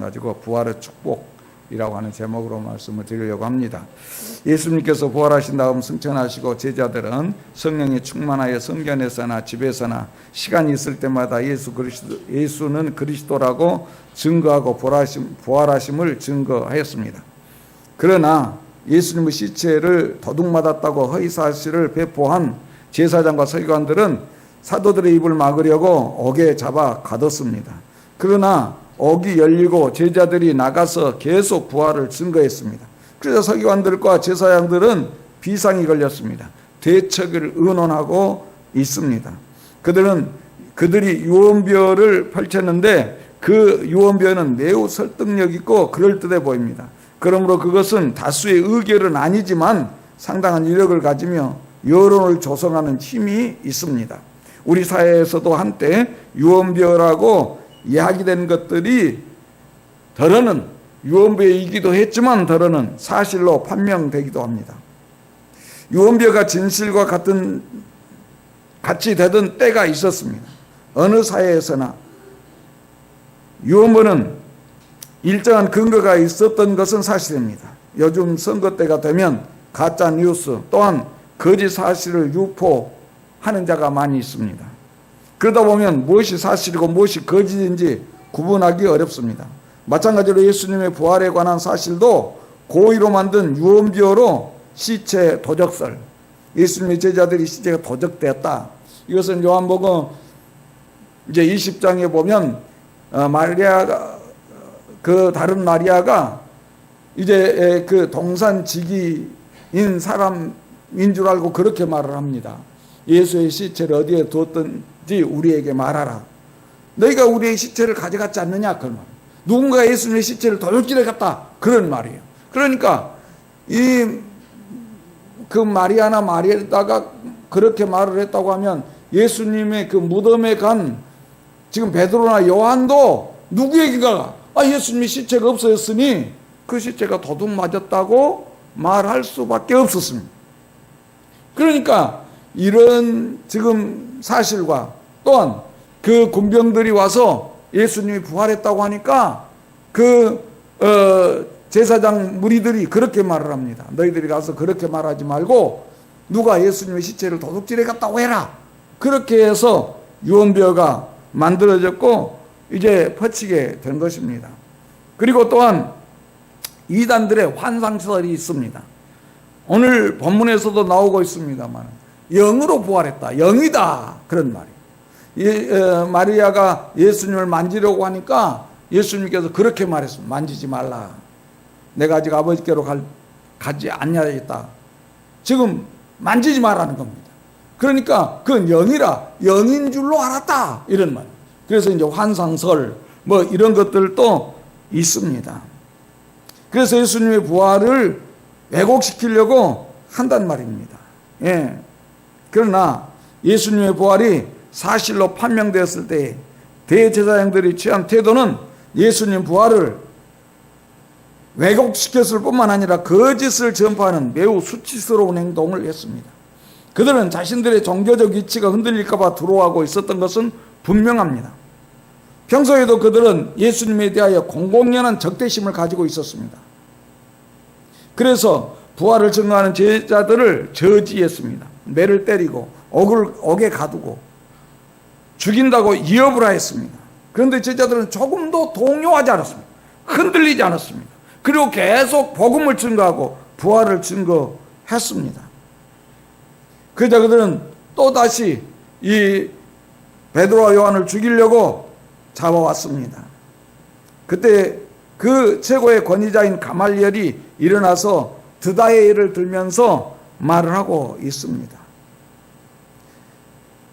가지고 부활의 축복이라고 하는 제목으로 말씀을 드리려고 합니다. 예수님께서 부활하신 다음 승천하시고 제자들은 성령이 충만하여 성전에서나 집에서나 시간이 있을 때마다 예수 그리스도 예수는 그리스도라고 증거하고 부활하심, 부활하심을 증거하였습니다. 그러나 예수님의 시체를 도둑맞았다고 허위 사실을 배포한 제사장과 서기관들은 사도들의 입을 막으려고 옥에 잡아 가뒀습니다. 그러나 옥이 열리고 제자들이 나가서 계속 부활을 증거했습니다. 그래서 서기관들과 제사장들은 비상이 걸렸습니다. 대책을 의논하고 있습니다. 그들은 그들이 유언비어를 펼쳤는데 그 유언비어는 매우 설득력 있고 그럴듯해 보입니다. 그러므로 그것은 다수의 의결은 아니지만 상당한 위력을 가지며 여론을 조성하는 힘이 있습니다. 우리 사회에서도 한때 유언비어라고 이야기된 것들이 덜어는 유언비어이기도 했지만 덜어는 사실로 판명되기도 합니다. 유언비어가 진실과 같은 같이 되던 때가 있었습니다. 어느 사회에서나 유언비어는 일정한 근거가 있었던 것은 사실입니다. 요즘 선거 때가 되면 가짜 뉴스 또한 거짓 사실을 유포하는 자가 많이 있습니다. 그러다 보면 무엇이 사실이고 무엇이 거짓인지 구분하기 어렵습니다. 마찬가지로 예수님의 부활에 관한 사실도 고의로 만든 유언비어로 시체 도적설, 예수님의 제자들이 시체가 도적되었다. 이것은 요한복음 이제 20장에 보면 어, 마리아가 그 다른 마리아가 이제 그 동산지기인 사람인 줄 알고 그렇게 말을 합니다. 예수의 시체를 어디에 두었든지 우리에게 말하라. 너희가 우리의 시체를 가져갔지 않느냐 그 말. 누군가 예수님의 시체를 도둑질해 갔다 그런 말이에요. 그러니까 이 그 마리아나 마리아다가 그렇게 말을 했다고 하면 예수님의 그 무덤에 간 지금 베드로나 요한도 누구에게가 아 예수님의 시체가 없어졌으니 그 시체가 도둑 맞았다고 말할 수밖에 없었습니다. 그러니까 이런 지금 사실과 또한 그 군병들이 와서 예수님이 부활했다고 하니까 그 어, 제사장 무리들이 그렇게 말을 합니다. 너희들이 가서 그렇게 말하지 말고 누가 예수님의 시체를 도둑질해 갔다고 해라. 그렇게 해서 유언비어가 만들어졌고 이제 퍼치게 된 것입니다. 그리고 또한 이단들의 환상설이 있습니다. 오늘 본문에서도 나오고 있습니다만 영으로 부활했다. 영이다. 그런 말이. 예, 어, 마리아가 예수님을 만지려고 하니까 예수님께서 그렇게 말했습니다. 만지지 말라. 내가 아직 아버지께로 갈, 가지 않냐했다. 지금 만지지 말라는 겁니다. 그러니까 그건 영이라 영인 줄로 알았다. 이런 말. 그래서 이제 환상설 뭐 이런 것들도 있습니다. 그래서 예수님의 부활을 왜곡시키려고 한단 말입니다. 예. 그러나 예수님의 부활이 사실로 판명되었을 때 대제사장들이 취한 태도는 예수님 부활을 왜곡시켰을 뿐만 아니라 거짓을 전파하는 매우 수치스러운 행동을 했습니다. 그들은 자신들의 종교적 위치가 흔들릴까봐 두려워하고 있었던 것은 분명합니다. 평소에도 그들은 예수님에 대하여 공공연한 적대심을 가지고 있었습니다. 그래서 부활을 증거하는 제자들을 저지했습니다. 매를 때리고 옥을, 옥에 가두고 죽인다고 위협을 하였습니다. 그런데 제자들은 조금도 동요하지 않았습니다. 흔들리지 않았습니다. 그리고 계속 복음을 증거하고 부활을 증거했습니다. 그러자 그들은 또다시 이 베드로와 요한을 죽이려고 잡아왔습니다. 그때 그 최고의 권위자인 가말리엘이 일어나서 드다의 예를 들면서 말을 하고 있습니다.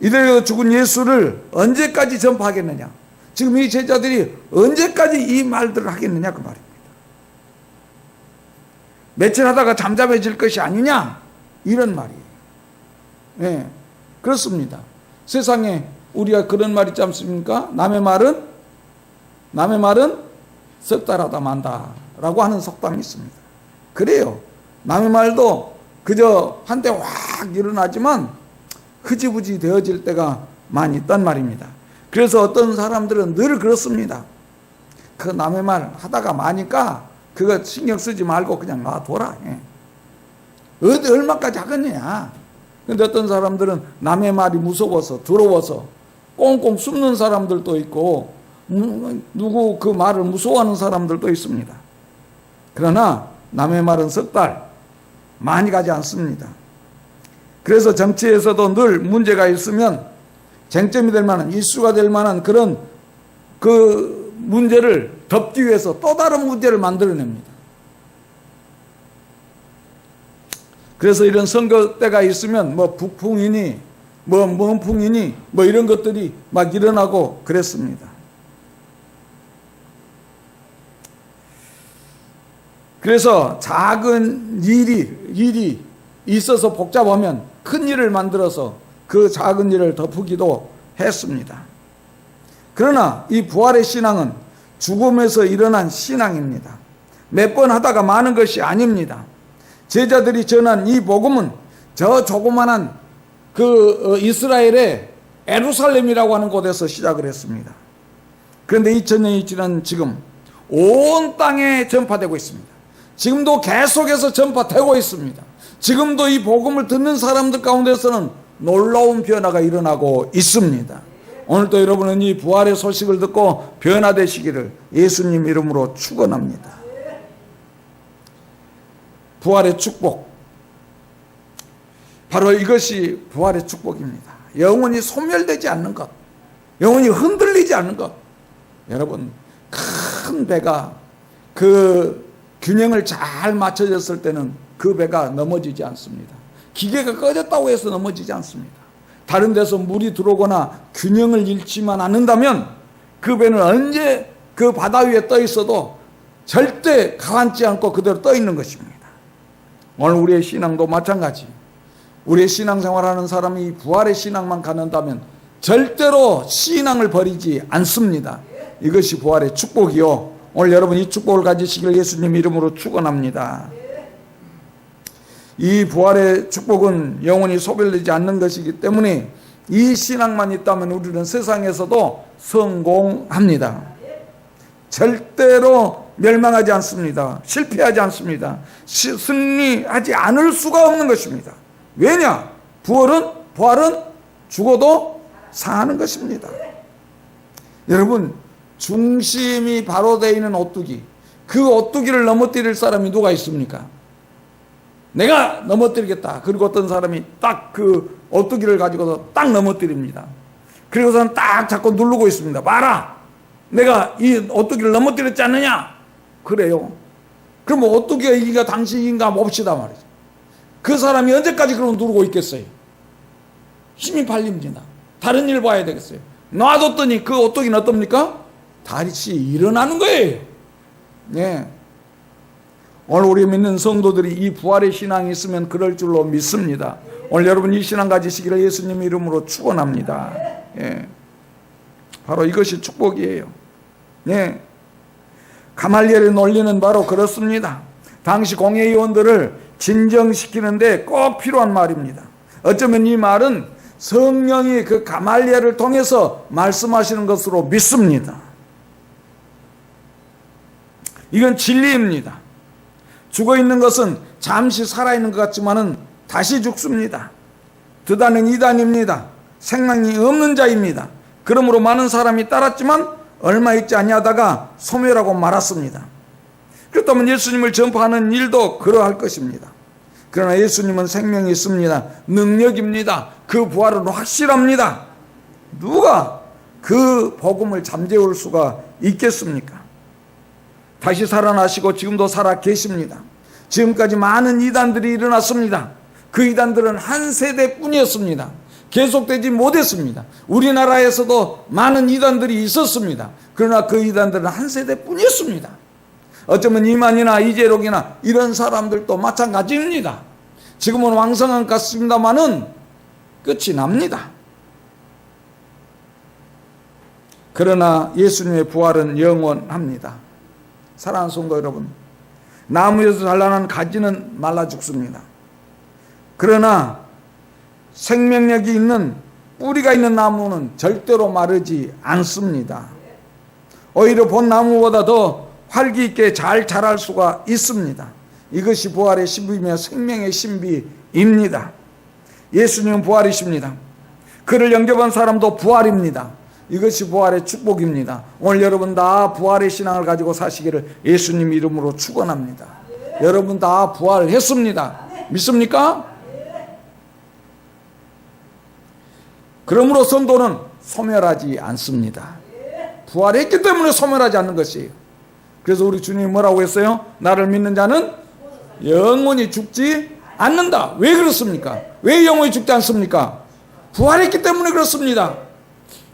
이들에게 죽은 예수를 언제까지 전파하겠느냐? 지금 이 제자들이 언제까지 이 말들을 하겠느냐 그 말입니다. 며칠 하다가 잠잠해질 것이 아니냐? 이런 말이에요. 네, 그렇습니다. 세상에 우리가 그런 말 있지 않습니까? 남의 말은 남의 말은 석 달하다 만다 라고 하는 속담이 있습니다. 그래요. 남의 말도 그저 한때 확 일어나지만 흐지부지 되어질 때가 많이 있단 말입니다. 그래서 어떤 사람들은 늘 그렇습니다. 그 남의 말 하다가 마니까 그거 신경 쓰지 말고 그냥 놔둬라. 예. 어디 얼마까지 하겠냐. 근데 어떤 사람들은 남의 말이 무서워서 더러워서 꽁꽁 숨는 사람들도 있고 음, 누구 그 말을 무서워하는 사람들도 있습니다. 그러나 남의 말은 석달 많이 가지 않습니다. 그래서 정치에서도 늘 문제가 있으면 쟁점이 될 만한 이슈가 될 만한 그런 그 문제를 덮기 위해서 또 다른 문제를 만들어냅니다. 그래서 이런 선거 때가 있으면 뭐 북풍이니 뭐 먼풍이니 뭐 이런 것들이 막 일어나고 그랬습니다. 그래서 작은 일이 일이 있어서 복잡하면 큰 일을 만들어서 그 작은 일을 덮으기도 했습니다. 그러나 이 부활의 신앙은 죽음에서 일어난 신앙입니다. 몇 번 하다가 많은 것이 아닙니다. 제자들이 전한 이 복음은 저 조그만한 그 어, 이스라엘의 에루살렘이라고 하는 곳에서 시작을 했습니다. 그런데 2000년이 지난 지금 온 땅에 전파되고 있습니다. 지금도 계속해서 전파되고 있습니다. 지금도 이 복음을 듣는 사람들 가운데서는 놀라운 변화가 일어나고 있습니다. 오늘도 여러분은 이 부활의 소식을 듣고 변화되시기를 예수님 이름으로 축원합니다. 부활의 축복. 바로 이것이 부활의 축복입니다. 영원히 소멸되지 않는 것. 영원히 흔들리지 않는 것. 여러분, 큰 배가 그 균형을 잘 맞춰졌을 때는 그 배가 넘어지지 않습니다. 기계가 꺼졌다고 해서 넘어지지 않습니다. 다른 데서 물이 들어오거나 균형을 잃지만 않는다면 그 배는 언제 그 바다 위에 떠 있어도 절대 가라앉지 않고 그대로 떠 있는 것입니다. 오늘 우리의 신앙도 마찬가지. 우리의 신앙생활하는 사람이 부활의 신앙만 갖는다면 절대로 신앙을 버리지 않습니다. 이것이 부활의 축복이요. 오늘 여러분 이 축복을 가지시길 예수님 이름으로 축원합니다. 이 부활의 축복은 영원히 소멸되지 않는 것이기 때문에 이 신앙만 있다면 우리는 세상에서도 성공합니다. 절대로 멸망하지 않습니다. 실패하지 않습니다. 시, 승리하지 않을 수가 없는 것입니다. 왜냐? 부활은 부활은 죽어도 사는 것입니다. 여러분 중심이 바로 되어 있는 오뚜기 그 오뚜기를 넘어뜨릴 사람이 누가 있습니까? 내가 넘어뜨리겠다. 그리고 어떤 사람이 딱 그 오뚜기를 가지고서 딱 넘어뜨립니다. 그리고서는 딱 잡고 누르고 있습니다. 봐라! 내가 이 오뚜기를 넘어뜨렸지 않느냐? 그래요. 그럼 오뚜기가 이기가 당신인가 봅시다 말이죠. 그 사람이 언제까지 그럼 누르고 있겠어요? 힘이 팔립니다. 다른 일 봐야 되겠어요. 놔뒀더니 그 오뚜기는 어떻습니까? 다시 일어나는 거예요. 네. 오늘 우리 믿는 성도들이 이 부활의 신앙이 있으면 그럴 줄로 믿습니다. 오늘 여러분 이 신앙 가지시기를 예수님 이름으로 축원합니다. 예. 바로 이것이 축복이에요. 예. 가말리엘의 논리는 바로 그렇습니다. 당시 공회의원들을 진정시키는데 꼭 필요한 말입니다. 어쩌면 이 말은 성령이 그 가말리엘을 통해서 말씀하시는 것으로 믿습니다. 이건 진리입니다. 죽어 있는 것은 잠시 살아 있는 것 같지만은 다시 죽습니다. 드다는 이단입니다. 생명이 없는 자입니다. 그러므로 많은 사람이 따랐지만 얼마 있지 아니하다가 소멸하고 말았습니다. 그렇다면 예수님을 전파하는 일도 그러할 것입니다. 그러나 예수님은 생명이 있습니다. 능력입니다. 그 부활은 확실합니다. 누가 그 복음을 잠재울 수가 있겠습니까? 다시 살아나시고 지금도 살아 계십니다. 지금까지 많은 이단들이 일어났습니다. 그 이단들은 한 세대뿐이었습니다. 계속되지 못했습니다. 우리나라에서도 많은 이단들이 있었습니다. 그러나 그 이단들은 한 세대뿐이었습니다. 어쩌면 이만이나 이재록이나 이런 사람들도 마찬가지입니다. 지금은 왕성한 것 같습니다만은 끝이 납니다. 그러나 예수님의 부활은 영원합니다. 사랑하는 성도 여러분, 나무에서 잘라난 가지는 말라 죽습니다. 그러나 생명력이 있는 뿌리가 있는 나무는 절대로 마르지 않습니다. 오히려 본 나무보다 더 활기 있게 잘 자랄 수가 있습니다. 이것이 부활의 신비며 생명의 신비입니다. 예수님은 부활이십니다. 그를 영접한 사람도 부활입니다. 이것이 부활의 축복입니다. 오늘 여러분 다 부활의 신앙을 가지고 사시기를 예수님 이름으로 축원합니다. 여러분 다 부활했습니다. 믿습니까? 그러므로 성도는 소멸하지 않습니다. 부활했기 때문에 소멸하지 않는 것이에요. 그래서 우리 주님이 뭐라고 했어요? 나를 믿는 자는 영원히 죽지 않는다. 왜 그렇습니까? 왜 영원히 죽지 않습니까? 부활했기 때문에 그렇습니다.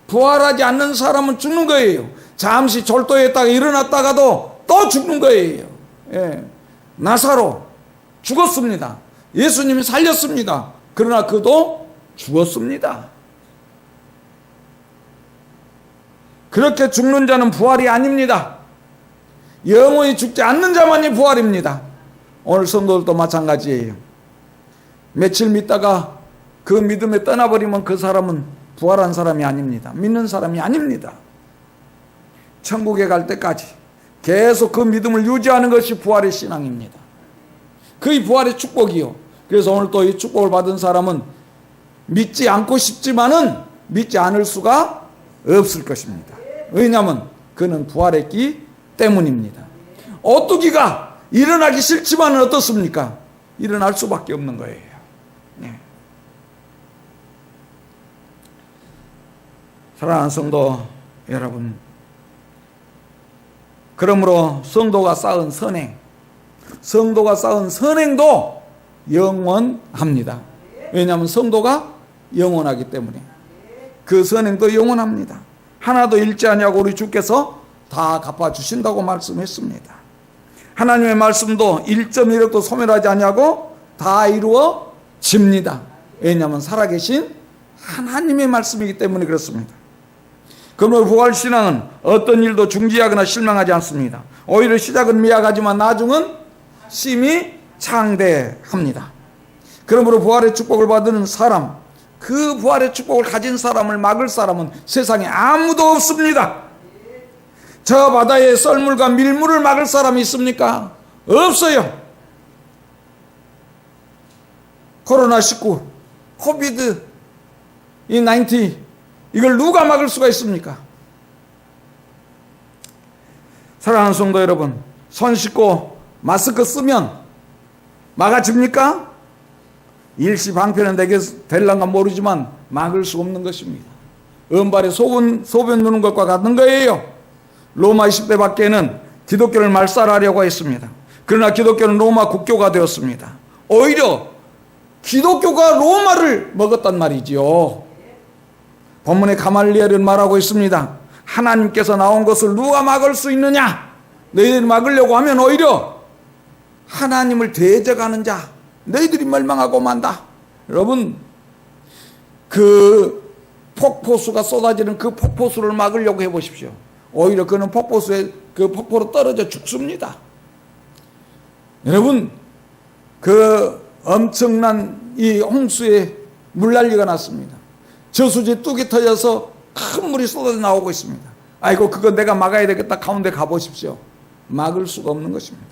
부활하지 않는 사람은 죽는 거예요. 잠시 졸도했다가 일어났다가도 또 죽는 거예요. 예. 나사로 죽었습니다. 예수님이 살렸습니다. 그러나 그도 죽었습니다. 그렇게 죽는 자는 부활이 아닙니다. 영원히 죽지 않는 자만이 부활입니다. 오늘 성도들도 마찬가지예요. 며칠 믿다가 그 믿음에 떠나버리면 그 사람은 부활한 사람이 아닙니다. 믿는 사람이 아닙니다. 천국에 갈 때까지 계속 그 믿음을 유지하는 것이 부활의 신앙입니다. 그의 부활의 축복이요. 그래서 오늘 또 이 축복을 받은 사람은 믿지 않고 싶지만은 믿지 않을 수가 없을 것입니다. 왜냐하면 그는 부활했기 때문입니다. 오뚜기가 일어나기 싫지만은 어떻습니까? 일어날 수밖에 없는 거예요. 네. 사랑하는 성도 여러분, 그러므로 성도가 쌓은 선행, 성도가 쌓은 선행도 영원합니다. 왜냐하면 성도가 영원하기 때문에 그 선행도 영원합니다. 하나도 잃지 아니하고 우리 주께서 다 갚아 주신다고 말씀했습니다. 하나님의 말씀도 1.1억도 소멸하지 아니하고 다 이루어집니다. 왜냐하면 살아계신 하나님의 말씀이기 때문에 그렇습니다. 그러므로 부활신앙은 어떤 일도 중지하거나 실망하지 않습니다. 오히려 시작은 미약하지만 나중은 심히 창대합니다. 그러므로 부활의 축복을 받는 사람, 그 부활의 축복을 가진 사람을 막을 사람은 세상에 아무도 없습니다. 저 바다에 썰물과 밀물을 막을 사람이 있습니까? 없어요. 코로나19, 코비드, 이 19, 이걸 누가 막을 수가 있습니까? 사랑하는 성도 여러분, 손 씻고 마스크 쓰면 막아집니까? 일시 방편은 되게 될란가 모르지만 막을 수 없는 것입니다. 은발에 소변, 소변 누는 것과 같은 거예요. 로마 20대 밖에는 기독교를 말살하려고 했습니다. 그러나 기독교는 로마 국교가 되었습니다. 오히려 기독교가 로마를 먹었단 말이지요. 본문에 가말리엘은 말하고 있습니다. 하나님께서 나온 것을 누가 막을 수 있느냐? 너희들이 막으려고 하면 오히려 하나님을 대적하는 자, 너희들이 멸망하고 만다. 여러분, 그 폭포수가 쏟아지는 그 폭포수를 막으려고 해보십시오. 오히려 그는 폭포수에 그 폭포로 떨어져 죽습니다. 여러분, 그 엄청난 이 홍수에 물난리가 났습니다. 저수지 뚝이 터져서 큰 물이 쏟아져 나오고 있습니다. 아이고, 그거 내가 막아야 되겠다. 가운데 가보십시오. 막을 수가 없는 것입니다.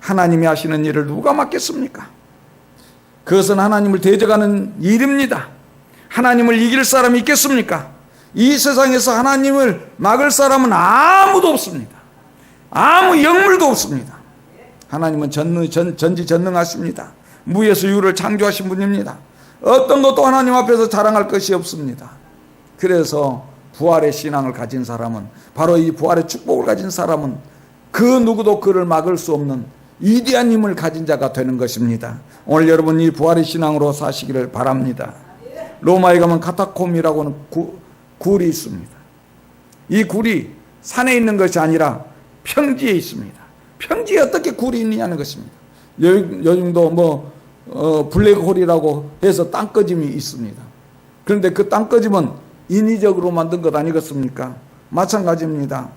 하나님이 하시는 일을 누가 막겠습니까? 그것은 하나님을 대적하는 일입니다. 하나님을 이길 사람이 있겠습니까? 이 세상에서 하나님을 막을 사람은 아무도 없습니다. 아무 영물도 없습니다. 하나님은 전지전능하십니다. 무에서 유를 창조하신 분입니다. 어떤 것도 하나님 앞에서 자랑할 것이 없습니다. 그래서 부활의 신앙을 가진 사람은 바로 이 부활의 축복을 가진 사람은 그 누구도 그를 막을 수 없는 위대한 힘을 가진 자가 되는 것입니다. 오늘 여러분 이 부활의 신앙으로 사시기를 바랍니다. 로마에 가면 카타콤이라고는 구, 굴이 있습니다. 이 굴이 산에 있는 것이 아니라 평지에 있습니다. 평지에 어떻게 굴이 있느냐는 것입니다. 요, 요즘도 뭐 어, 블랙홀이라고 해서 땅꺼짐이 있습니다. 그런데 그 땅꺼짐은 인위적으로 만든 것 아니겠습니까? 마찬가지입니다.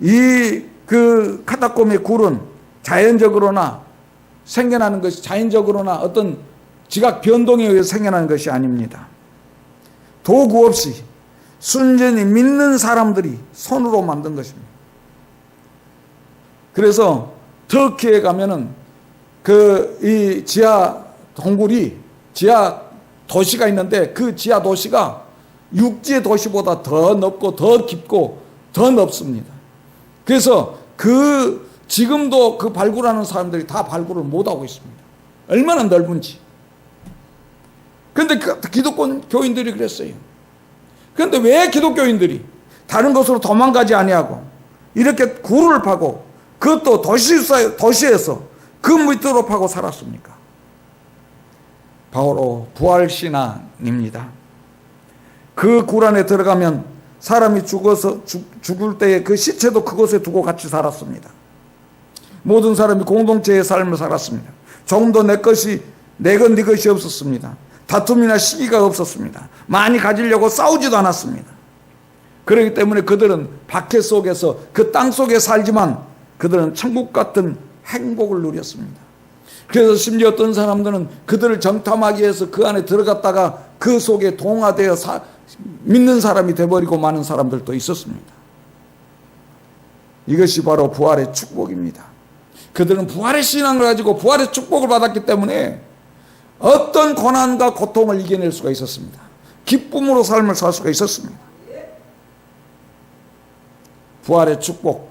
이 그 카타콤의 굴은 자연적으로나 생겨나는 것이 자연적으로나 어떤 지각 변동에 의해 생겨나는 것이 아닙니다. 도구 없이 순전히 믿는 사람들이 손으로 만든 것입니다. 그래서 터키에 가면은 그 이 지하 동굴이 지하 도시가 있는데 그 지하 도시가 육지의 도시보다 더 넓고 더 깊고 더 넓습니다. 그래서 그 지금도 그 발굴하는 사람들이 다 발굴을 못 하고 있습니다. 얼마나 넓은지. 그런데 그 기독교 교인들이 그랬어요. 그런데 왜 기독교인들이 다른 곳으로 도망가지 아니하고 이렇게 굴을 파고 그것도 도시 도시에서 그 밑으로 파고 살았습니까? 바로 부활 신앙입니다. 그 굴 안에 들어가면 사람이 죽어서 죽, 죽을 때에 그 시체도 그곳에 두고 같이 살았습니다. 모든 사람이 공동체의 삶을 살았습니다. 조금도 내 것이 내건 네 것이 없었습니다. 다툼이나 시기가 없었습니다. 많이 가지려고 싸우지도 않았습니다. 그렇기 때문에 그들은 박해 속에서 그 땅 속에 살지만 그들은 천국 같은 행복을 누렸습니다. 그래서 심지어 어떤 사람들은 그들을 정탐하기 위해서 그 안에 들어갔다가 그 속에 동화되어 사, 믿는 사람이 돼버리고 많은 사람들도 있었습니다. 이것이 바로 부활의 축복입니다. 그들은 부활의 신앙을 가지고 부활의 축복을 받았기 때문에 어떤 고난과 고통을 이겨낼 수가 있었습니다. 기쁨으로 삶을 살 수가 있었습니다. 부활의 축복.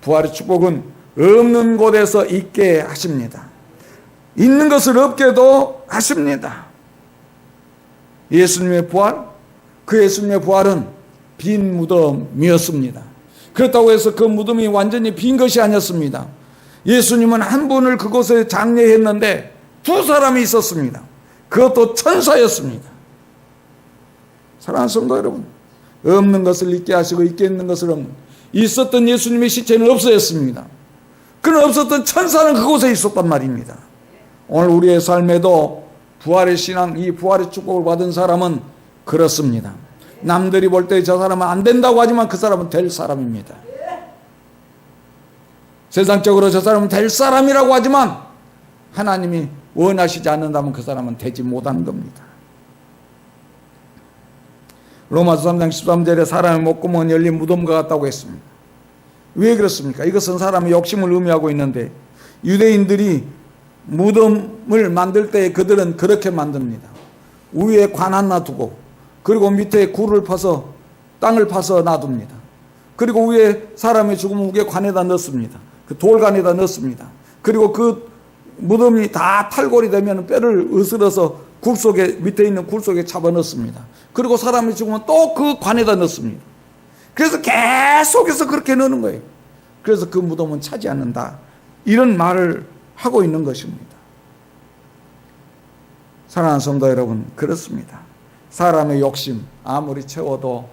부활의 축복은 없는 곳에서 있게 하십니다. 있는 것을 없게도 하십니다. 예수님의 부활, 그 예수님의 부활은 빈 무덤이었습니다. 그렇다고 해서 그 무덤이 완전히 빈 것이 아니었습니다. 예수님은 한 분을 그곳에 장례했는데 두 사람이 있었습니다. 그것도 천사였습니다. 사랑하는 성도 여러분, 없는 것을 있게 하시고 있게 있는 것을 없는 있었던 예수님의 시체는 없어졌습니다. 그는 없었던 천사는 그곳에 있었단 말입니다. 오늘 우리의 삶에도 부활의 신앙, 이 부활의 축복을 받은 사람은 그렇습니다. 남들이 볼 때 저 사람은 안 된다고 하지만 그 사람은 될 사람입니다. 세상적으로 저 사람은 될 사람이라고 하지만 하나님이 원하시지 않는다면 그 사람은 되지 못하는 겁니다. 로마서 3장 13절에 사람의 목구멍은 열린 무덤과 같다고 했습니다. 왜 그렇습니까? 이것은 사람의 욕심을 의미하고 있는데 유대인들이 무덤을 만들 때 그들은 그렇게 만듭니다. 위에 관 하나 두고 그리고 밑에 굴을 파서 땅을 파서 놔둡니다. 그리고 위에 사람이 죽으면 위에 관에다 넣습니다. 그 돌관에다 넣습니다. 그리고 그 무덤이 다 탈골이 되면 뼈를 으스러서 굴 속에 밑에 있는 굴 속에 잡아 넣습니다. 그리고 사람이 죽으면 또 그 관에다 넣습니다. 그래서 계속해서 그렇게 넣는 거예요. 그래서 그 무덤은 차지 않는다. 이런 말을 하고 있는 것입니다. 사랑하는 성도 여러분, 그렇습니다. 사람의 욕심, 아무리 채워도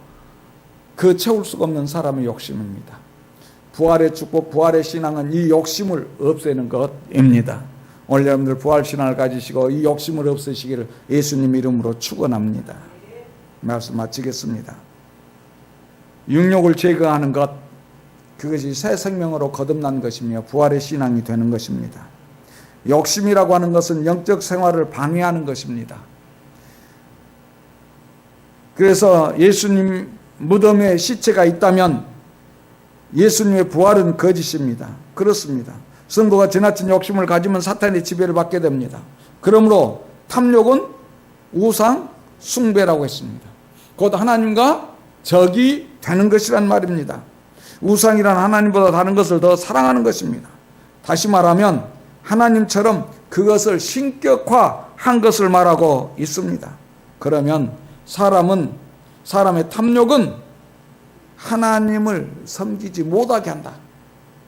그 채울 수가 없는 사람의 욕심입니다. 부활의 축복, 부활의 신앙은 이 욕심을 없애는 것입니다. 오늘 여러분들 부활 신앙을 가지시고 이 욕심을 없애시기를 예수님 이름으로 축원합니다. 말씀 마치겠습니다. 육욕을 제거하는 것 그것이 새 생명으로 거듭난 것이며 부활의 신앙이 되는 것입니다. 욕심이라고 하는 것은 영적 생활을 방해하는 것입니다. 그래서 예수님 무덤에 시체가 있다면 예수님의 부활은 거짓입니다. 그렇습니다. 성도가 지나친 욕심을 가지면 사탄의 지배를 받게 됩니다. 그러므로 탐욕은 우상 숭배라고 했습니다. 곧 하나님과 적이 되는 것이란 말입니다. 우상이란 하나님보다 다른 것을 더 사랑하는 것입니다. 다시 말하면 하나님처럼 그것을 신격화한 것을 말하고 있습니다. 그러면 사람은 사람의 탐욕은 하나님을 섬기지 못하게 한다.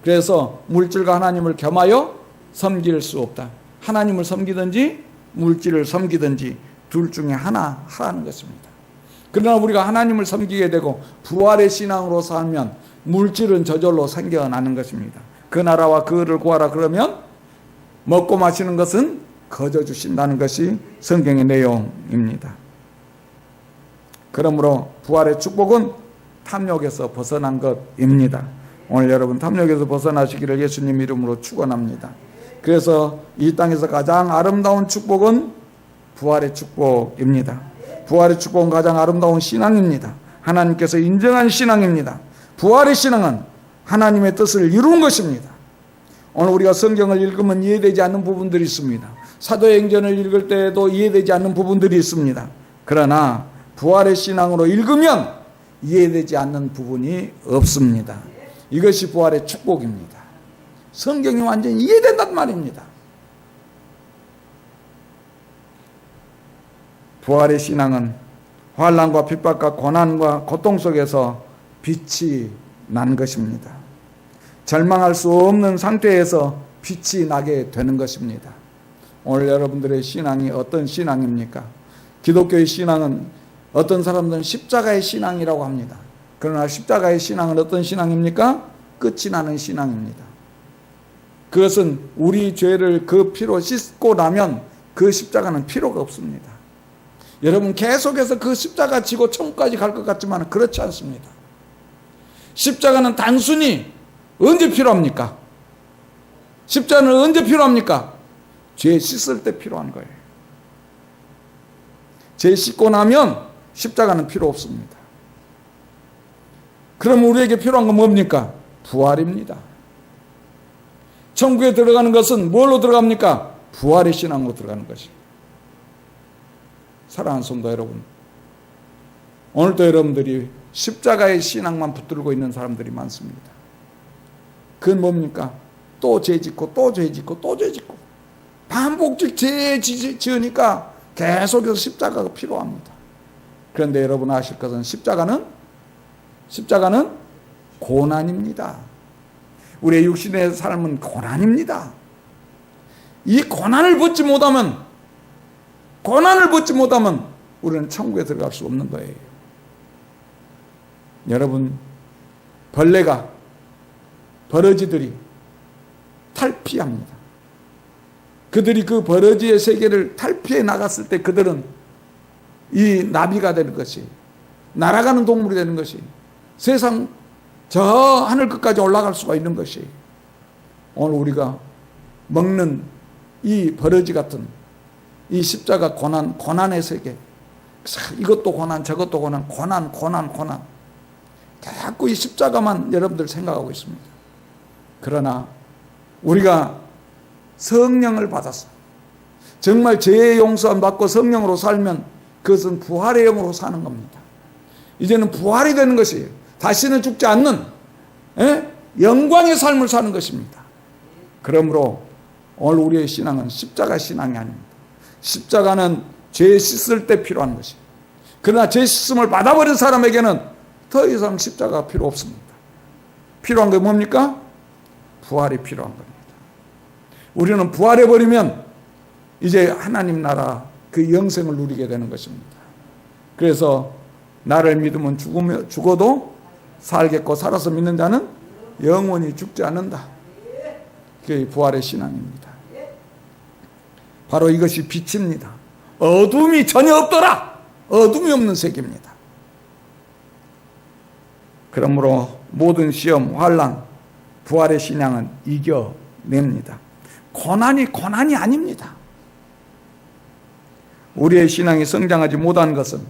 그래서 물질과 하나님을 겸하여 섬길 수 없다. 하나님을 섬기든지 물질을 섬기든지 둘 중에 하나 하라는 것입니다. 그러나 우리가 하나님을 섬기게 되고 부활의 신앙으로 살면 물질은 저절로 생겨나는 것입니다. 그 나라와 그를 구하라 그러면 먹고 마시는 것은 거저 주신다는 것이 성경의 내용입니다. 그러므로 부활의 축복은 탐욕에서 벗어난 것입니다. 오늘 여러분 탐욕에서 벗어나시기를 예수님 이름으로 축원합니다. 그래서 이 땅에서 가장 아름다운 축복은 부활의 축복입니다. 부활의 축복은 가장 아름다운 신앙입니다. 하나님께서 인정한 신앙입니다. 부활의 신앙은 하나님의 뜻을 이루는 것입니다. 오늘 우리가 성경을 읽으면 이해되지 않는 부분들이 있습니다. 사도행전을 읽을 때에도 이해되지 않는 부분들이 있습니다. 그러나 부활의 신앙으로 읽으면 이해되지 않는 부분이 없습니다. 이것이 부활의 축복입니다. 성경이 완전히 이해된단 말입니다. 부활의 신앙은 환란과 핍박과 고난과 고통 속에서 빛이 난 것입니다. 절망할 수 없는 상태에서 빛이 나게 되는 것입니다. 오늘 여러분들의 신앙이 어떤 신앙입니까? 기독교의 신앙은 어떤 사람들은 십자가의 신앙이라고 합니다. 그러나 십자가의 신앙은 어떤 신앙입니까? 끝이 나는 신앙입니다. 그것은 우리 죄를 그 피로 씻고 나면 그 십자가는 필요가 없습니다. 여러분 계속해서 그 십자가 지고 천국까지 갈 것 같지만 그렇지 않습니다. 십자가는 단순히 언제 필요합니까? 십자가는 언제 필요합니까? 죄 씻을 때 필요한 거예요. 죄 씻고 나면 십자가는 필요 없습니다. 그럼 우리에게 필요한 건 뭡니까? 부활입니다. 천국에 들어가는 것은 뭘로 들어갑니까? 부활의 신앙으로 들어가는 것이. 사랑하는 성도 여러분, 오늘도 여러분들이 십자가의 신앙만 붙들고 있는 사람들이 많습니다. 그건 뭡니까? 또 죄 짓고 또 죄 짓고 또 죄 짓고 반복적 죄 지으니까 계속해서 십자가가 필요합니다. 그런데 여러분 아실 것은 십자가는 십자가는 고난입니다. 우리의 육신의 삶은 고난입니다. 이 고난을 벗지 못하면 고난을 벗지 못하면 우리는 천국에 들어갈 수 없는 거예요. 여러분 벌레가 버러지들이 탈피합니다. 그들이 그 버러지의 세계를 탈피해 나갔을 때 그들은 이 나비가 되는 것이 날아가는 동물이 되는 것이 세상 저 하늘 끝까지 올라갈 수가 있는 것이 오늘 우리가 먹는 이 버러지 같은 이 십자가 고난 고난의 세계 이것도 고난 저것도 고난 고난 고난 고난 자꾸 이 십자가만 여러분들 생각하고 있습니다. 그러나 우리가 성령을 받았어. 정말 죄의 용서함 받고 성령으로 살면 그것은 부활의 영으로 사는 겁니다. 이제는 부활이 되는 것이에요. 다시는 죽지 않는 에? 영광의 삶을 사는 것입니다. 그러므로 오늘 우리의 신앙은 십자가 신앙이 아닙니다. 십자가는 죄 씻을 때 필요한 것이에요. 그러나 죄 씻음을 받아버린 사람에게는 더 이상 십자가가 필요 없습니다. 필요한 게 뭡니까? 부활이 필요한 겁니다. 우리는 부활해버리면 이제 하나님 나라 그 영생을 누리게 되는 것입니다. 그래서 나를 믿으면 죽으며, 죽어도 살겠고 살아서 믿는 자는 영원히 죽지 않는다. 그게 부활의 신앙입니다. 바로 이것이 빛입니다. 어둠이 전혀 없더라. 어둠이 없는 세계입니다. 그러므로 모든 시험, 환란, 부활의 신앙은 이겨냅니다. 고난이 고난이 아닙니다. 우리의 신앙이 성장하지 못한 것은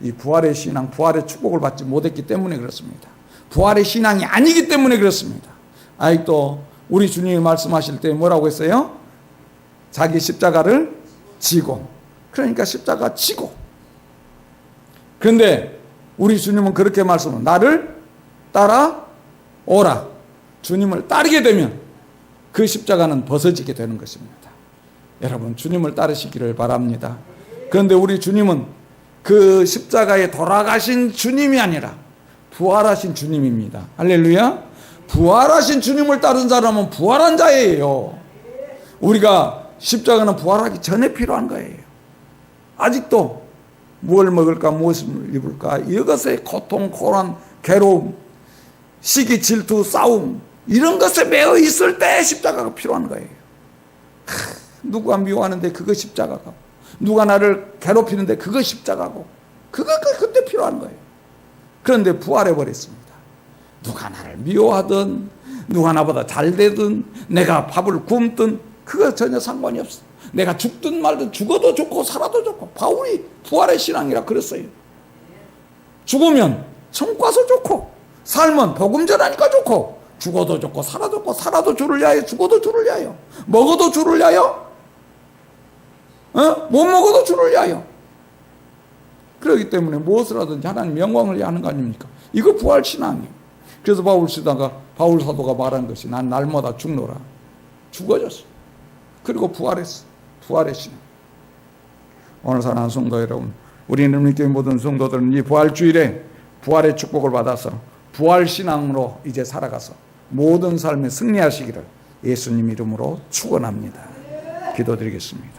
이 부활의 신앙, 부활의 축복을 받지 못했기 때문에 그렇습니다. 부활의 신앙이 아니기 때문에 그렇습니다. 아직도 우리 주님이 말씀하실 때 뭐라고 했어요? 자기 십자가를 지고. 그러니까 십자가 지고. 그런데 우리 주님은 그렇게 말씀을 나를 따라 오라. 주님을 따르게 되면 그 십자가는 벗어지게 되는 것입니다. 여러분, 주님을 따르시기를 바랍니다. 그런데 우리 주님은 그 십자가에 돌아가신 주님이 아니라 부활하신 주님입니다. 할렐루야. 부활하신 주님을 따른 사람은 부활한 자예요. 우리가 십자가는 부활하기 전에 필요한 거예요. 아직도 뭘 먹을까, 무엇을 입을까, 이것의 고통, 고난, 괴로움, 시기, 질투, 싸움, 이런 것에 매여 있을 때 십자가가 필요한 거예요. 하, 누가 미워하는데 그거 십자가가. 누가 나를 괴롭히는데 그거 십자가고. 그거 그, 그때 필요한 거예요. 그런데 부활해 버렸습니다. 누가 나를 미워하든 누가 나보다 잘 되든 내가 밥을 굶든 그거 전혀 상관이 없어. 내가 죽든 말든 죽어도 좋고 살아도 좋고 바울이 부활의 신앙이라 그랬어요. 죽으면 성과서 좋고 삶은 복음 전하니까 좋고 죽어도 좋고 살아도 좋고 살아도 주를 위하여 죽어도 주를 위하여 먹어도 주를 위하여 어? 못 먹어도 주를 위하여 그렇기 때문에 무엇을 하든지 하나님 영광을 위해 하는 거 아닙니까? 이거 부활 신앙이에요. 그래서 바울 시다가 바울 사도가 말한 것이 난 날마다 죽노라. 죽어졌어. 그리고 부활했어. 신앙. 오늘 사랑하는 성도 여러분, 우리는 믿게 모든 성도들은 이 부활 주일에 부활의 축복을 받아서 부활 신앙으로 이제 살아가서 모든 삶에 승리하시기를 예수님 이름으로 축원합니다. 기도드리겠습니다.